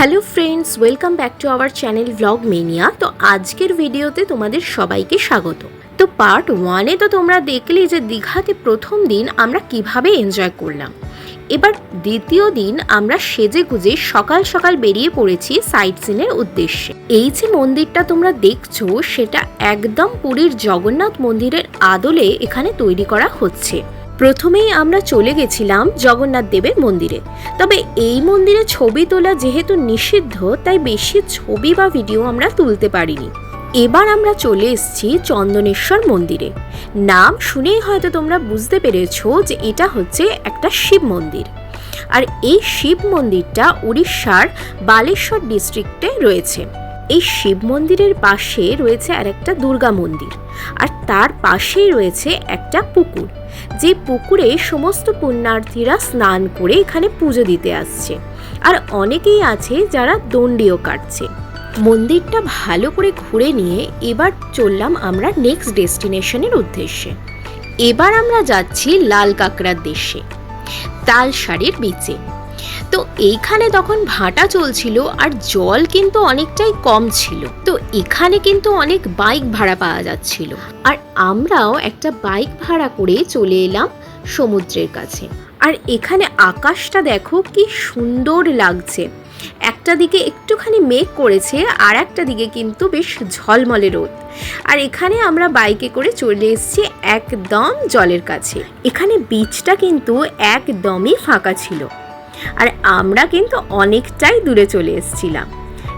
Hello friends, welcome back to our channel vlog mania তো আজকের ভিডিওতে তোমাদের সবাইকে স্বাগত। তো পার্ট ওয়ানে তো তোমরা দেখলে যে দীঘাতে প্রথম দিন আমরা কীভাবে এনজয় করলাম। এবার দ্বিতীয় দিন আমরা সেজে গুজে সকাল সকাল বেরিয়ে পড়েছি সাইট সিনের উদ্দেশ্যে। এই যে মন্দিরটা তোমরা দেখছ, সেটা একদম পুরীর জগন্নাথ মন্দিরের আদলে এখানে তৈরি করা হচ্ছে। প্রথমেই আমরা চলে গেছিলাম জগন্নাথ দেবের মন্দিরে। তবে এই মন্দিরে ছবি তোলা যেহেতু নিষিদ্ধ, তাই বেশি ছবি বা ভিডিও আমরা তুলতে পারিনি। এবার আমরা চলে এসেছি চন্দনেশ্বর মন্দিরে। নাম শুনেই হয়তো তোমরা বুঝতে পেরেছ যে এটা হচ্ছে একটা শিব মন্দির। আর এই শিব মন্দিরটা উড়িষ্যার বালেশ্বর ডিস্ট্রিক্টে রয়েছে। এই শিব মন্দিরের পাশে রয়েছে আর একটা দুর্গা মন্দির। আর তার পাশেই রয়েছে একটা পুকুর। যে পুকুরে সমস্ত পুণ্যার্থীরা স্নান করে এখানে পুজো দিতে আসছে। আর অনেকেই আছে যারা দণ্ডিও কাটছে। মন্দিরটা ভালো করে ঘুরে নিয়ে এবার চললাম আমরা নেক্সট ডেস্টিনেশনের উদ্দেশ্যে। এবার আমরা যাচ্ছি লাল কাঁকড়ার দেশে তাল শাড়ির বিচে। তো এইখানে তখন ভাটা চলছিল আর জল কিন্তু অনেকটাই কম ছিল। তো এখানে কিন্তু অনেক বাইক ভাড়া পাওয়া যাচ্ছিল। আর আমরাও একটা বাইক ভাড়া করে চলে এলাম সমুদ্রের কাছে। আর এখানে আকাশটা দেখো কি সুন্দর লাগছে। একটা দিকে একটুখানি মেঘ করেছে আর একটা দিকে কিন্তু বেশ ঝলমলে রোদ। আর এখানে আমরা বাইকে করে চলে এসেছি একদম জলের কাছে। এখানে বিচটা কিন্তু একদমই ফাঁকা ছিল। আর আমরা কিন্তু অনেকটাই দূরে চলে এসেছিলাম।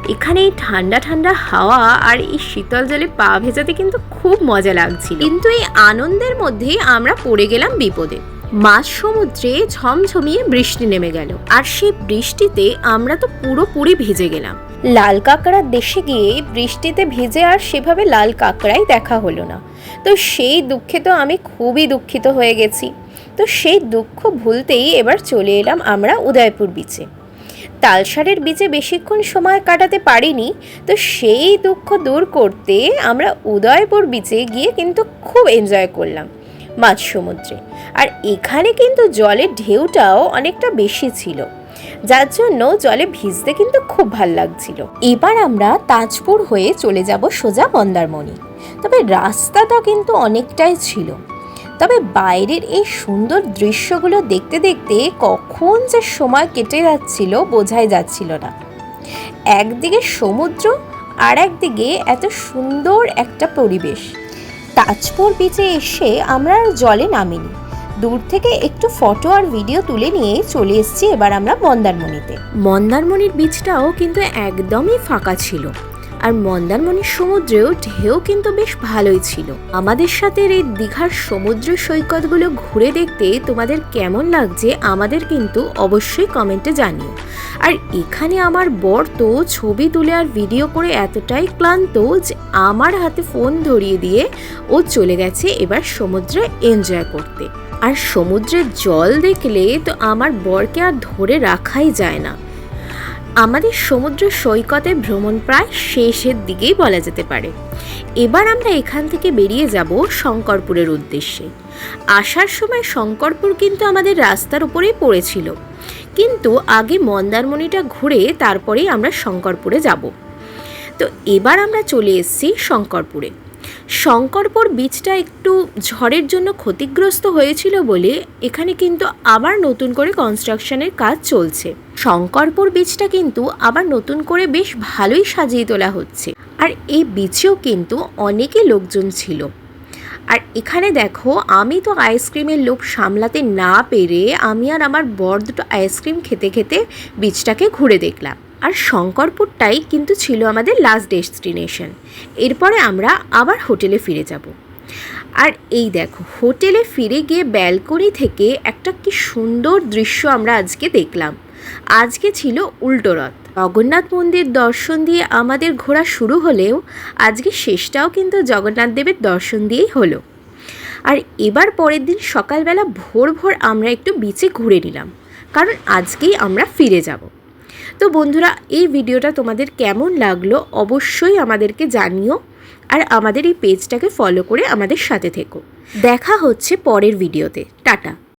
এখানে এই ঠান্ডা ঠান্ডা হাওয়া আর এই শীতল জলে পা ভেজাতে কিন্তু খুব মজা লাগছিল। কিন্তু এই আনন্দের মধ্যেই আমরা পড়ে গেলাম বিপদে। মাঝ সমুদ্রে ঝমঝমিয়ে বৃষ্টি নেমে গেল। আর সেই বৃষ্টিতে আমরা তো পুরোপুরি ভিজে গেলাম। লাল কাঁকড়ার দেশে গিয়ে বৃষ্টিতে ভিজে আর সেভাবে লাল কাঁকড়াই দেখা হলো না। তো সেই দুঃখে তো আমি খুবই দুঃখিত হয়ে গেছি। তো সেই দুঃখ ভুলতেই এবার চলে এলাম আমরা উদয়পুর বিচে তালসারের বিচে বেশিক্ষণ সময় কাটাতে পারিনি, তো সেই দুঃখ দূর করতে আমরা উদয়পুর বিচে গিয়ে কিন্তু খুব এনজয় করলাম মাঝ সমুদ্রে আর এখানে কিন্তু জলের ঢেউটাও অনেকটা বেশি ছিল, যার জন্য জলে ভিজতে কিন্তু খুব ভালো লাগছিল। এবার আমরা তাজপুর হয়ে চলে যাব সোজা মন্দারমণি। তবে রাস্তাটা কিন্তু অনেকটাই ছিল। তবে বাইরের এই সুন্দর দৃশ্যগুলো দেখতে দেখতে কখন যে সময় কেটে যাচ্ছিল বোঝাই যাচ্ছিল না। একদিকে সমুদ্র আর একদিকে এত সুন্দর একটা পরিবেশ। তাজপুর বিচে এসে আমরা জলে নামিনি। দূর থেকে একটু ফটো আর ভিডিও তুলে নিয়ে চলে এসেছি এবার আমরা মন্দারমণিতে। মন্দারমণির বিচটাও কিন্তু একদমই ফাঁকা ছিল। আর মন্দারমণির সমুদ্রেও ঢেউ কিন্তু বেশ ভালোই ছিল। আমাদের সাথে এই দীঘার সমুদ্র সৈকতগুলো ঘুরে দেখতে তোমাদের কেমন লাগছে আমাদের কিন্তু অবশ্যই কমেন্টে জানিও। আর এখানে আমার বর তো ছবি তুলে আর ভিডিও করে এতটাই ক্লান্ত যে আমার হাতে ফোন ধরিয়ে দিয়ে ও চলে গেছে এবার সমুদ্রে এনজয় করতে। আর সমুদ্রের জল দেখলে তো আমার বরকে আর ধরে রাখাই যায় না। আমাদের সমুদ্র সৈকতে ভ্রমণ প্রায় শেষের দিকেই বলা যেতে পারে। এবার আমরা এখান থেকে বেরিয়ে যাব শঙ্করপুরের উদ্দেশ্যে। আসার সময় শঙ্করপুর কিন্তু আমাদের রাস্তার উপরেই পড়েছিল। কিন্তু আগে মন্দারমণিটা ঘুরে তারপরেই আমরা শঙ্করপুরে যাব। তো এবার আমরা চলে এসেছি শঙ্করপুরে। শঙ্করপুর বীজটা একটু ঝড়ের জন্য ক্ষতিগ্রস্ত হয়েছিল বলে এখানে কিন্তু আবার নতুন করে কনস্ট্রাকশনের কাজ চলছে। শঙ্করপুর বীজটা কিন্তু আবার নতুন করে বেশ ভালোই সাজিয়ে তোলা হচ্ছে। আর এই বীচেও কিন্তু অনেকে লোকজন ছিল। আর এখানে দেখো, আমি তো আইসক্রিমের লোভ সামলাতে না পেরে আমি আর আমার বর দুটো আইসক্রিম খেতে খেতে বীজটাকে ঘুরে দেখলাম। আর শঙ্করপুরটাই কিন্তু ছিল আমাদের লাস্ট ডেস্টিনেশন এরপরে আমরা আবার হোটেলে ফিরে যাব। আর এই দেখো, হোটেলে ফিরে গিয়ে ব্যালকনি থেকে একটা কি সুন্দর দৃশ্য আমরা আজকে দেখলাম। আজকে ছিল উল্টো রথ। জগন্নাথ মন্দির দর্শন দিয়ে আমাদের ঘোরা শুরু হলেও আজকে শেষটাও কিন্তু জগন্নাথ দেবের দর্শন দিয়েই হলো। আর এবার পরের দিন সকালবেলা ভোর ভোর আমরা একটু বিচে ঘুরে নিলাম। কারণ আজকেই আমরা ফিরে যাব। তো বন্ধুরা, এই ভিডিওটা তোমাদের কেমন লাগল অবশ্যই আমাদেরকে জানিও আর আমাদের এই পেজটাকে ফলো করে আমাদের সাথে থেকো। দেখা হচ্ছে পরের ভিডিওতে। টাটা।